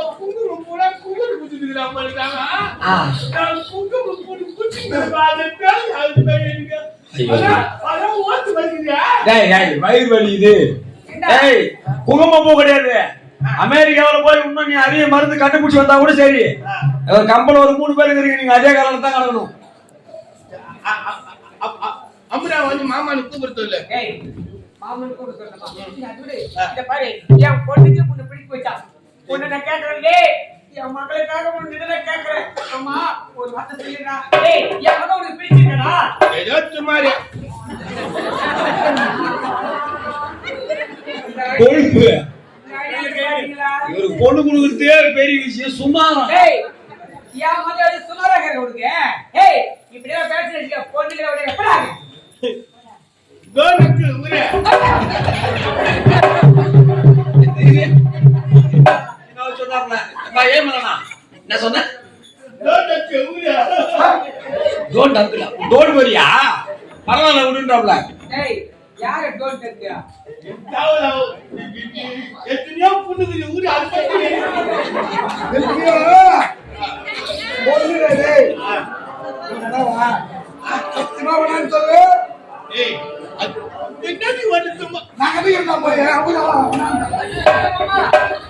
சும்மா குங்குமம் பூரா குங்குமம் குடிச்சிருக்கிறான் பாருக்காங்க ஆ. நான் அது அது பேர் எனக்கு. அதான் வருகிறா டேய் டேய் வயிறு வலி இது டேய் குங்குமம் பூ கிடையாது. அமெரிக்காவுல போய் இன்னும் நீ அதிக மருந்து கண்டுபிடிச்சு வந்தா கூட சரி. ஒரு கம்பெனி ஒரு மூணு பேர் இருக்கீங்க நீங்க அதே காலம் தான் கிடக்கணும். அம்மா வந்து மாமானு கூப்பிடுறது இல்ல. ஏய், மாமன் கூட சொல்லணுமா? நீ அது விடு. இத பாரு, என் பொண்ணுக்கு உன்னை பிடிச்சு போச்சா? உன்னை நான் கேட்கிறேன், டேய், என் மகளுக்காக உன்னை நான் கேட்கிறேன். அம்மா, ஒரு வார்த்தை சொல்லுடா. டேய், என் மகன் உனக்கு பிடிச்சிருக்காடா? ஏதோ கொழுப்பு? இவருக்கு பொண்ணு கொடுக்கறதே பெரிய விஷயம் சும்மா என் உனக்கு. ஏய், இப்படியெல்லாம் பேசுறேன்னு வச்சுக்க, பொண்ணுங்களை விட எப்படா? கோனுக்கு சொன்னார்ல அப்பா, ஏன் பண்ணனா என்ன சொன்ன டோன்ட் அங்கிள் டோன்ட் வரியா பரவாயில்ல விடுன்றாப்ல டேய், யாரை don't தெரியா? எத்தனையோ புண்ணுக்குது ஊரு அது ஏய் என்னடி சரி, சரி. டேய், இங்க பாரு. மாமா, மாமா, சரி, மாமா, நீ பேசி.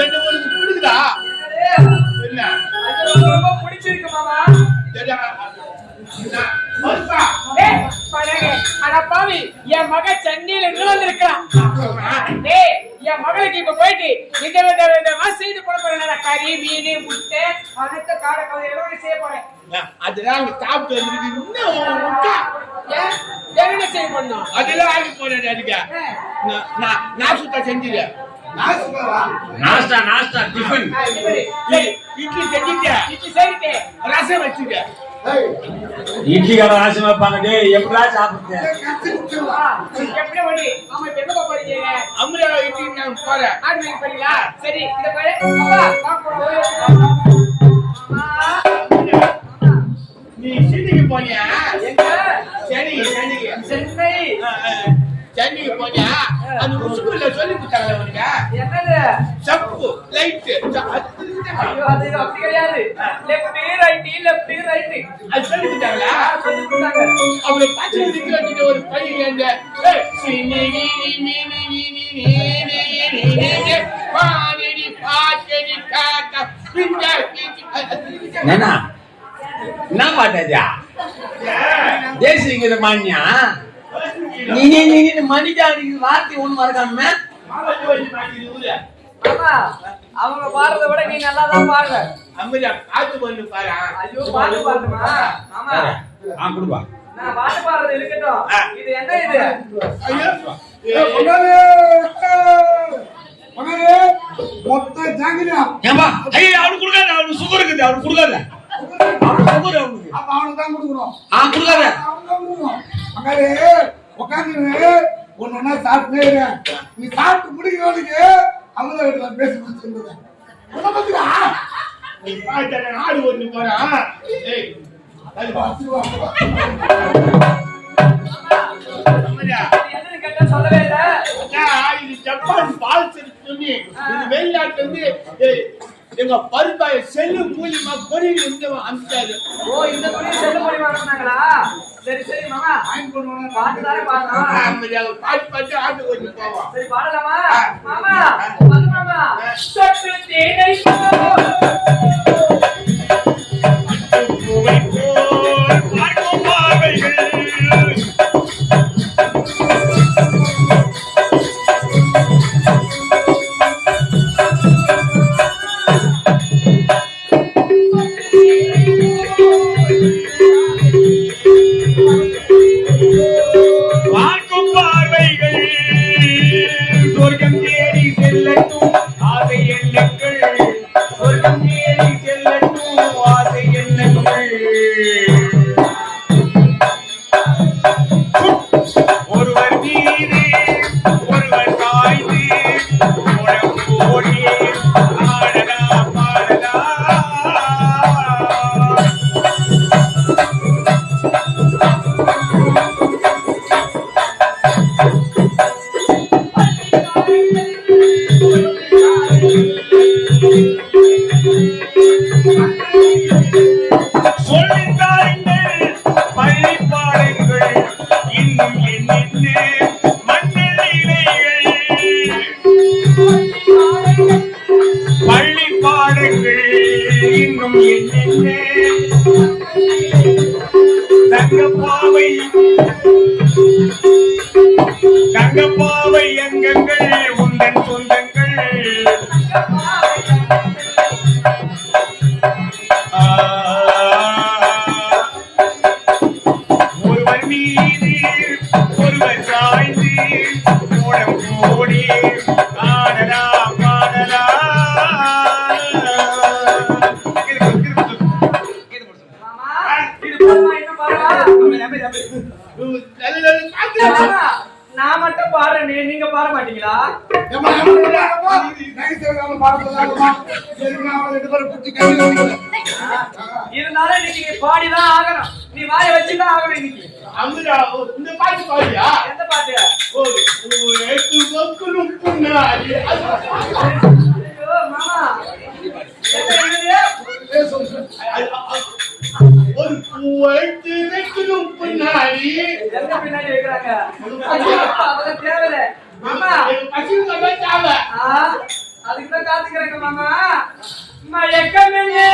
என்ன உனக்கு பிடிக்குதா என்ன? ரொம்ப பிடிச்சிருக்கு, மாமா. என் மக சென்னையில விழுந்திருக்கிறான். டேய், என் மகளுக்கு இப்ப போயிட்டு இந்த வித விதமா செய்து கொடுக்க போறேன் கறி மீன் முட்டை அனைத்து கவுதை எல்லாம் செய்ய போறேன் அதெல்லாம் அங்க சாப்பிட்டு வந்துருக்கு இன்னும் என்ன செய்ய பண்ணும் அதெல்லாம் ஆகி அதுக்கு நான் நான் நான் சுத்தம் செஞ்சிருக்கேன் நாஸ்டா நாஸ்டா டிஃபன் இட்லி செஞ்சுட்டேன் இப்படி செய்யிட்டு ரசம் வச்சுட்டேன் இட்லிக்கார ஆசை வைப்பாங்க. டேய் எப்படா சாப்பிடுங்க எப்படி ஓடி ஆமா இப்ப எங்க போறீங்க இட்லி நான் போறேன் சரி இத ஸ்கூல்ல சொல்லி கொடுத்தாங்க உனக்கு என்னது சப்பு லைட் ஐயோ அது அப்படி கிடையாது லெஃப்ட் ரைட் லெஃப்ட் ரைட் அது சொல்லி கொடுத்தாங்களா சொல்லி கொடுத்தாங்க நிக்க வச்சுட்டு ஒரு பையன் அந்த ஏய், சினி, நீனி, நீனி, நீனி, நீனி, பாடிடி, பாட்டடி, காக்கா, பிஞ்சா, பிஞ்சு. என்ன என்ன பாட்டாஜா தேசிங்கிற மானியா நீ நீ நீ நீ மணிக்கா வார்த்தை ஒண்ணு மறக்காம. அவங்க பாடுறத விட நீ நல்லா தான் பாடுற. அம்மையா, பாட்டு பண்ணு பாரு. ஐயோ பாட்டு பாடுமா? ஆமா ஆ குடுப்பா. நான் பாட்டு பாடுறது இருக்கட்டும். இது என்ன இது? ஐயோ. மொத்த ஜாங்கிரியா. ஏம்பா ஐயா அவனுக்கு கொடுக்காத அவனுக்கு சுகர் இருக்குது அவனுக்கு கொடுக்காத. அவனுக்கு சுகர் அவனுக்கு. அப்ப அவனுக்கு தான் கொடுக்குறோம் ஆ கொடுக்காத. அவனுக்கு தான் அங்காலே உட்காந்து ஒன்னு சாப்பிட்டே. நீ சாப்பிட்டு முடிக்கிறவனுக்கு அவங்க வீட்டுல பேசி பாட்டு நாடு ஒண்ணு போறான். ஏய் அது பா. அம்மையா, இது என்னன்னு கேட்டா சொல்லவே இல்ல. ஜப்பான் பால் துணி இது வெளிநாட்டுல இருந்து ஏய், எங்க பருப்பாய செல்லு மூலியமா பொரியல் வந்து அமிச்சாரு ஓ இந்த துணி செல்லு மொழி வாங்கினாங்களா சரி சரி மாமா. பாட்டு தானே அம்மையா, பாட்டு பாட்டு ஆட்டு கொஞ்சம் போவோம். சரி பாடலாமா? மாமா மாமா. தேனை அங்கங்கள் உந்தன் அமுதா இந்த பாட்டு பாடியா எந்த பாட்டு? ஒரு எட்டு மக்களும் புண்ணாடி மாமா? ஒரு பூவைத்து வைக்கணும் எங்க பின்னாடி வைக்கிறாங்க? தேவையில்ல. மாமா. பசிங்க தேவை. அதுக்குதான் காத்துக்கிறேங்க மாமா. மயக்கமில்லை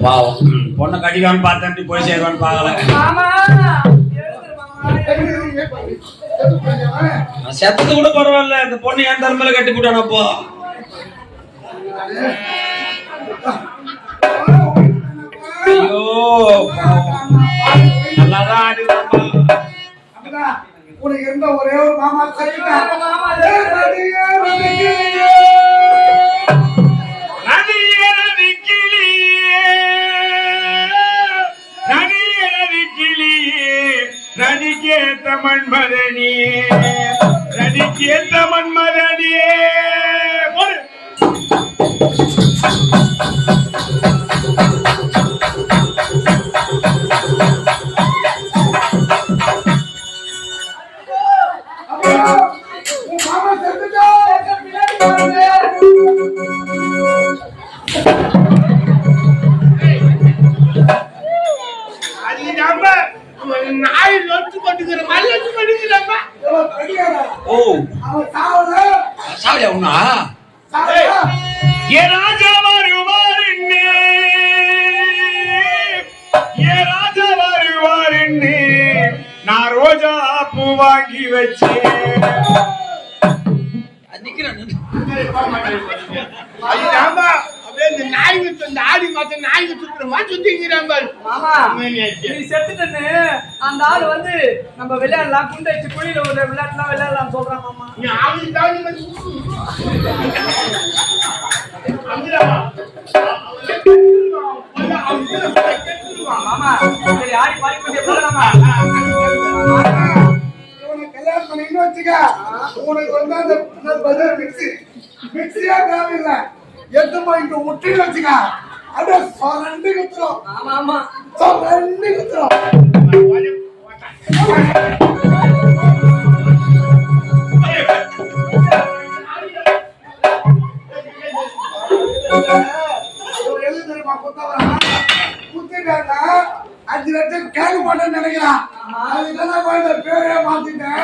பாவம் பொண்ணை கட்டிக்கான்னு பார்த்தேன் போய் சேருவான்னு பார்க்கல. செத்தது கூட பரவாயில்ல. இந்த பொண்ணு என் தரமையில கட்டி போட்டானப்போ ஐயோ பாவம். நல்லாதான். அக்கா, உனக்கு இருந்த ஒரே ஒரு மாமா சரிதான் நதிக்கேத்த மன்மதனியே நதிக்கேத்த மன்மதனியே நாய் லொட்டு கொட்டுக்கிற மாதிரி லொட்டு பெரியாரா? ஓ. அவன் சாவல சாவடியா உண்ணா? ஏ ராஜா வருவாருன்னு ஏ ராஜா வருவாருன்னு நான் ரோஜா பூ வாங்கி வச்சேன். நிக்கிறேன் இந்த ஆடி மாசம் நாய்ங்க சுத்துற மாதிரி சுத்திக்கிறான் பாரு மாமா உண்மையாச்சு. நீ செத்துட்டன்னு அந்த ஆள் வந்து நம்ம விளையாடலாம் குண்டை வச்சு குழியில ஒரு விளையாட்டுலாம் விளையாடலாம் சொல்றான் மாமா நீ ஆளுக்கு தாண்டி வந்து அமிராமா, அவனை கெடுத்துருவான். அவனை அவனை கெடுத்துருவான். மாமா சரி ஆடி பாடி கல்யாணம் பண்ணின்னு வச்சுக்க உனக்கு வந்து அந்த மிக்ஸி மிக்ஸியா தேவையில்லை எட்டு போயிட்டு முட்டின்னு வச்சுக்க அப்படியே சொரண்டு குத்துறோம் சொரண்டு குத்துறோம் அஞ்சு லட்சம் கேட்க மாட்டேன்னு நினைக்கிறான். அதுக்கு என்ன பேரே மாத்திட்டேன்.